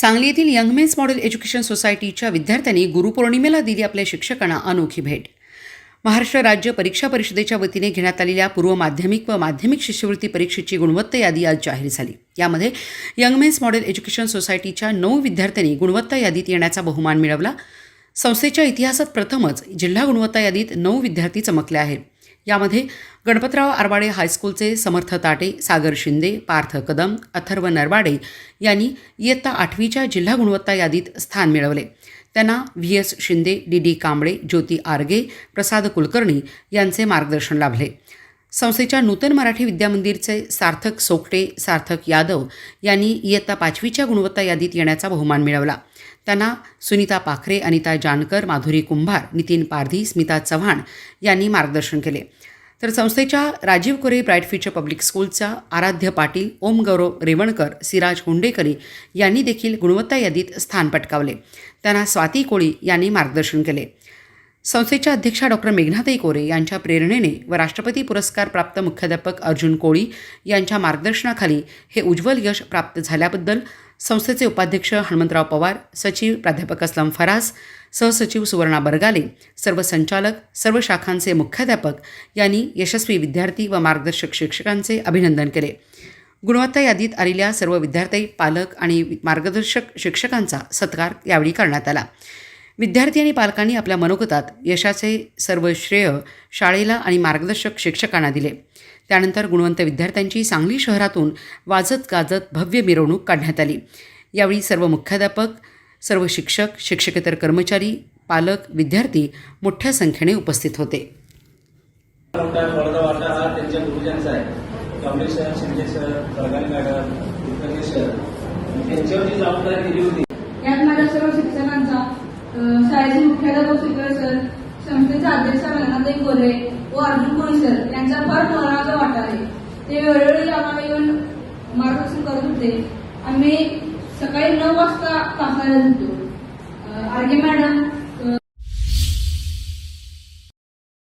सांगली येथील यंगमेन्स model education सोसायटीच्या विद्यार्थ्यांनी गुरुपौर्णिमेला दिली आपल्या शिक्षकांना अनोखी भेट. महाराष्ट्र राज्य परीक्षा परिषदेच्या वतीने घेण्यात आलेल्या पूर्व माध्यमिक व माध्यमिक शिष्यवृत्ती परीक्षेची गुणवत्ता यादी आज जाहीर झाली. यामध्ये यंगमेन्स मॉडेल एज्युकेशन सोसायटीच्या नऊ विद्यार्थ्यांनी गुणवत्ता यादीत येण्याचा बहुमान मिळवला. संस्थेच्या इतिहासात प्रथमच जिल्हा गुणवत्ता यादीत नऊ विद्यार्थी चमकले आहेत. यामध्ये गणपतराव आरवाडे हायस्कूलचे समर्थ ताटे सागर शिंदे पार्थ कदम अथर्व नरवाडे यांनी इयत्ता आठवीच्या जिल्हा गुणवत्ता यादीत स्थान मिळवले. त्यांना V. S. Shinde D. D. Kamble Jyoti Arge Prasad Kulkarni यांचे मार्गदर्शन लाभले. संस्थेच्या नूतन मराठी विद्यामंदिरचे सार्थक सोकटे सार्थक यादव यांनी इयत्ता पाचवीच्या गुणवत्ता यादीत येण्याचा बहुमान मिळवला. त्यांना सुनीता पाखरे अनिता जानकर माधुरी कुंभार नितीन पारधी स्मिता चव्हाण यांनी मार्गदर्शन केले. तर संस्थेच्या Rajeev Kore bright future public स्कूलचा Aaradhya Patil ओम गौरव रेवणकर सिराज हुंडेकरी यांनी देखील गुणवत्ता यादीत स्थान पटकावले. त्यांना स्वाती कोळी यांनी मार्गदर्शन केले. संस्थेच्या अध्यक्षा डॉक्टर मेघनाताई कोरे यांच्या प्रेरणेने व राष्ट्रपती पुरस्कार प्राप्त मुख्याध्यापक अर्जुन कोळी यांच्या मार्गदर्शनाखाली हे उज्ज्वल यश प्राप्त झाल्याबद्दल संस्थेचे उपाध्यक्ष हनुमंतराव पवार सचिव प्राध्यापक असलम फराज सहसचिव सुवर्णा बरगाले सर्व संचालक सर्व शाखांचे मुख्याध्यापक यांनी यशस्वी विद्यार्थी व मार्गदर्शक शिक्षकांचे अभिनंदन केले. गुणवत्ता यादीत आलेल्या सर्व विद्यार्थी पालक आणि मार्गदर्शक शिक्षकांचा सत्कार यावेळी करण्यात आला. विद्यार्थी आणि पालकांनी आपल्या मनोगतात यशाचे सर्व श्रेय शाळेला आणि मार्गदर्शक शिक्षकांना दिले. त्यानंतर गुणवंत विद्यार्थ्यांची सांगली शहरातून वाजत गाजत भव्य मिरवणूक काढण्यात आली. यावेळी सर्व मुख्याध्यापक सर्व शिक्षक शिक्षकेतर कर्मचारी पालक विद्यार्थी मोठ्या संख्येने उपस्थित होते. मोठा थोडासा वाटा हा त्यांच्या गुरुजांचा आहे. Kamlesh sir Shinde sir Pargane madam Kulkarni sir. त्यांच्यावर जी जबाबदारी दिली होती. यात माझ्या सर्व शिक्षकांचा शाळेचे मुख्याध्यापक सुकर सर. संस्थेच्या अध्यक्ष रंगनाथई गोरे व अर्जुन कोळी सर. यांचा फार महत्त्वाचा वाटा आहे ते वेळोवेळी आम्हाला येऊन मार्गदर्शन करत होते. आम्ही सकाळी नऊ वाजता तासाला होतो आर्गे मॅडम